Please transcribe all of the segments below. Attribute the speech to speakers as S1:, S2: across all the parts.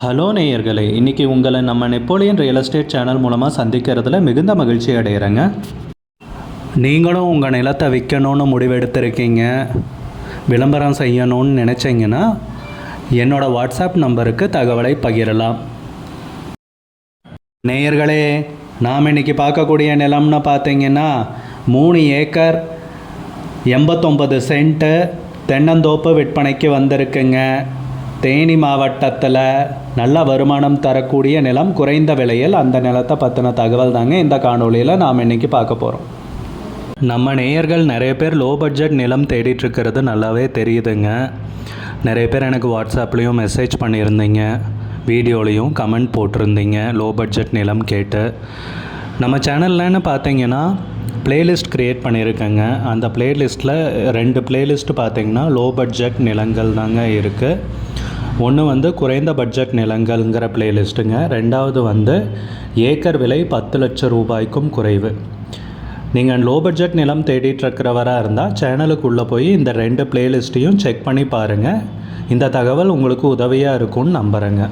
S1: Hello நேயர்களே இன்றைக்கி உங்களை நம்ம நெப்போலியன் ரியல் எஸ்டேட் சேனல் மூலமாக சந்திக்கிறதுல மிகுந்த மகிழ்ச்சி அடைகிறேங்க நீங்களும் உங்கள் நிலத்தை விற்கணும்னு முடிவெடுத்திருக்கீங்க விளம்பரம் செய்யணும்னு நினச்சிங்கன்னா என்னோடய வாட்ஸ்அப் நம்பருக்கு தகவலை பகிரலாம். நேயர்களே நாம் இன்னைக்கு பார்க்கக்கூடிய நிலம்னு பார்த்தீங்கன்னா மூணு ஏக்கர் எண்பத்தொம்பது சென்ட்டு தென்னந்தோப்பு விற்பனைக்கு வந்திருக்குங்க. தேனி மாவட்டத்தில் நல்ல வருமானம் தரக்கூடிய நிலம் குறைந்த விலையில் அந்த நிலத்தை பற்றின தகவல் தாங்க இந்த காணொளியில் நாம் இன்னைக்கு பார்க்க போகிறோம் நம்ம நேயர்கள் நிறைய பேர் லோ பட்ஜெட் நிலம் தேடிட்டுருக்கிறது நல்லாவே தெரியுதுங்க. நிறைய பேர் எனக்கு வாட்ஸ்அப்லேயும் மெசேஜ் பண்ணியிருந்தீங்க. வீடியோலையும் கமெண்ட் போட்டிருந்தீங்க லோ பட்ஜெட் நிலம் கேட்டு. நம்ம சேனல்லன்னு பார்த்தீங்கன்னா பிளேலிஸ்ட் க்ரியேட் பண்ணியிருக்கேங்க. அந்த பிளேலிஸ்ட்டில் ரெண்டு பிளேலிஸ்ட் பார்த்தீங்கன்னா லோ பட்ஜெட் நிலங்கள் தாங்க இருக்குது ஒன்று வந்து குறைந்த பட்ஜெட் நிலங்கள்ங்கிற பிளேலிஸ்ட்டுங்க ரெண்டாவது வந்து ஏக்கர் விலை பத்து லட்சம் ரூபாய்க்கும் குறைவு. நீங்கள் லோ பட்ஜெட் நிலம் தேடிட்டுருக்கிறவராக இருந்தால் சேனலுக்குள்ளே போய் இந்த ரெண்டு பிளேலிஸ்ட்டையும் செக் பண்ணி பாருங்கள் இந்த தகவல் உங்களுக்கு உதவியாக இருக்கும்னு நம்புகிறேங்க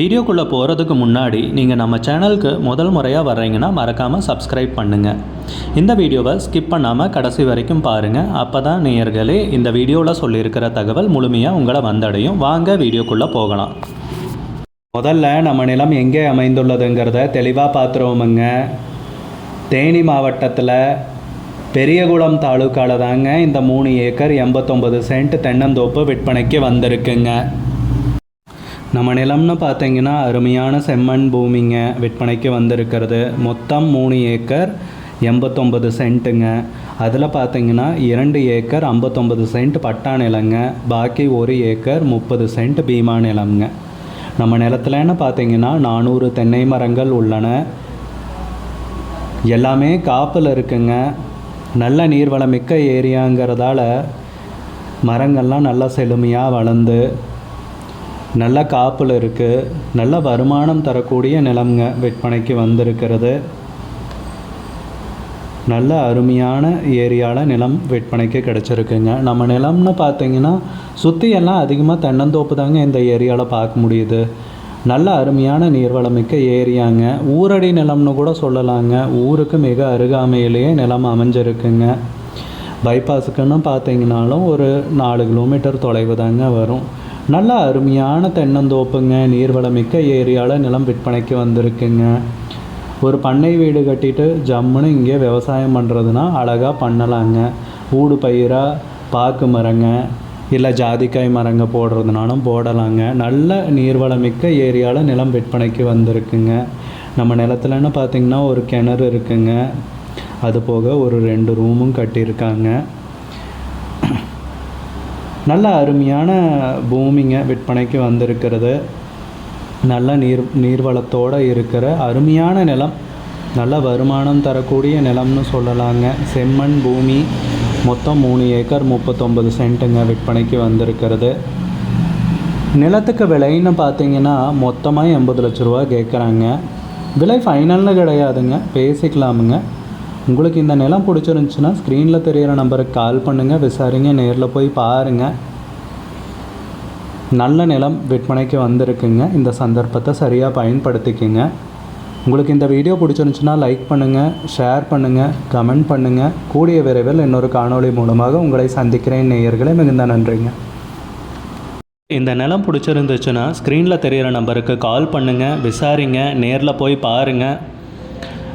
S1: வீடியோக்குள்ளே போகிறதுக்கு முன்னாடி நீங்கள் நம்ம சேனலுக்கு முதல் முறையாக வர்றீங்கன்னா மறக்காமல் சப்ஸ்கிரைப் பண்ணுங்கள் இந்த வீடியோவை ஸ்கிப் பண்ணாமல் கடைசி வரைக்கும் பாருங்கள் அப்போ தான் நேயர்களே இந்த வீடியோவில் சொல்லியிருக்கிற தகவல் முழுமையாக உங்களை வந்தடையும். வாங்க வீடியோக்குள்ளே போகலாம். முதல்ல நம்ம நிலம் எங்கே அமைந்துள்ளதுங்கிறத தெளிவாக பார்த்துருவோமுங்க தேனி மாவட்டத்தில் பெரியகுளம் தாலுக்காவில் தாங்க இந்த மூணு ஏக்கர் எண்பத்தொம்பது சென்ட் தென்னந்தோப்பு விற்பனைக்கு வந்திருக்குங்க. நம்ம நிலம்னு பார்த்தீங்கன்னா அருமையான செம்மண் பூமிங்க. விற்பனைக்கு வந்திருக்கிறது. மொத்தம் மூணு ஏக்கர் எண்பத்தொம்பது சென்ட்டுங்க. அதில் பார்த்தீங்கன்னா இரண்டு ஏக்கர் ஐம்பத்தொம்பது சென்ட் பட்டா நிலங்க. பாக்கி ஒரு ஏக்கர் முப்பது சென்ட் பீமா நிலம்ங்க. நம்ம நிலத்துலன்னு பார்த்தீங்கன்னா நானூறு தென்னை மரங்கள் உள்ளன. எல்லாமே காப்பில் இருக்குங்க. நல்ல நீர்வளமிக்க ஏரியாங்கிறதால மரங்கள்லாம் நல்லா செழுமையாக வளர்ந்து நல்ல காப்பில் இருக்குது நல்ல வருமானம் தரக்கூடிய நிலம்ங்க விற்பனைக்கு வந்திருக்கிறது. நல்ல அருமையான ஏரியாவில் நிலம் விற்பனைக்கு கிடச்சிருக்குங்க. நம்ம நிலம்னு பார்த்தீங்கன்னா சுற்றி எல்லாம் அதிகமாக தென்னந்தோப்பு தாங்க இந்த ஏரியாவில் பார்க்க முடியுது. நல்ல அருமையான நீர்வளமிக்க ஏரியாங்க. ஊரடி நிலம்னு கூட சொல்லலாங்க. ஊருக்கு மிக அருகாமையிலேயே நிலம் அமைஞ்சிருக்குங்க. பைபாஸுக்குன்னு பார்த்தீங்கன்னாலும் ஒரு நாலு கிலோமீட்டர் தொலைவு தாங்க வரும். நல்ல அருமையான தென்னந்தோப்புங்க. நீர்வளமிக்க ஏரியாவில் நிலம் விற்பனைக்கு வந்திருக்குங்க. ஒரு பண்ணை வீடு கட்டிட்டு ஜம்முன்னு இங்கே விவசாயம் பண்ணுறதுனா அழகாக பண்ணலாங்க. ஊடு பயிராக பாக்கு மரங்க இல்லை ஜாதிக்காய் மரங்க போடுறதுனாலும் போடலாங்க. நல்ல நீர்வளமிக்க ஏரியாவில் நிலம் விற்பனைக்கு வந்திருக்குங்க. நம்ம நிலத்துலன்னு பார்த்திங்கன்னா ஒரு கிணறு இருக்குங்க. அது போக ஒரு ரெண்டு ரூமும் கட்டியிருக்காங்க. நல்ல அருமையான பூமிங்க விற்பனைக்கு வந்திருக்கிறது. நல்ல நீர் நீர்வளத்தோடு இருக்கிற அருமையான நிலம் நல்ல வருமானம் தரக்கூடிய நிலம்னு சொல்லலாங்க. செம்மண் பூமி மொத்தம் மூணு ஏக்கர் முப்பத்தொம்பது சென்ட்டுங்க விற்பனைக்கு வந்திருக்கிறது. நிலத்துக்கு விலைன்னு பார்த்தீங்கன்னா மொத்தமாக எண்பது லட்ச ரூபா கேட்குறாங்க. விலை ஃபைனல்னு கிடையாதுங்க. பேசிக்கலாமுங்க. உங்களுக்கு இந்த நிலம் பிடிச்சிருந்துச்சுன்னா ஸ்க்ரீனில் தெரியிற நம்பருக்கு கால் பண்ணுங்கள் விசாரிங்க நேரில் போய் பாருங்கள் நல்ல நிலம் விற்பனைக்கு வந்திருக்குங்க. இந்த சந்தர்ப்பத்தை சரியாக பயன்படுத்திக்கங்க. உங்களுக்கு இந்த வீடியோ பிடிச்சிருந்துச்சுன்னா லைக் பண்ணுங்கள் ஷேர் பண்ணுங்கள் கமெண்ட் பண்ணுங்கள் கூடிய விரைவில் இன்னொரு காணொளி மூலமாக உங்களை சந்திக்கிறேன். நேயர்களே மிகுந்த நன்றிங்க. இந்த நிலம் பிடிச்சிருந்துச்சுன்னா ஸ்க்ரீனில் தெரியிற நம்பருக்கு கால் பண்ணுங்கள் விசாரிங்க நேரில் போய் பாருங்கள்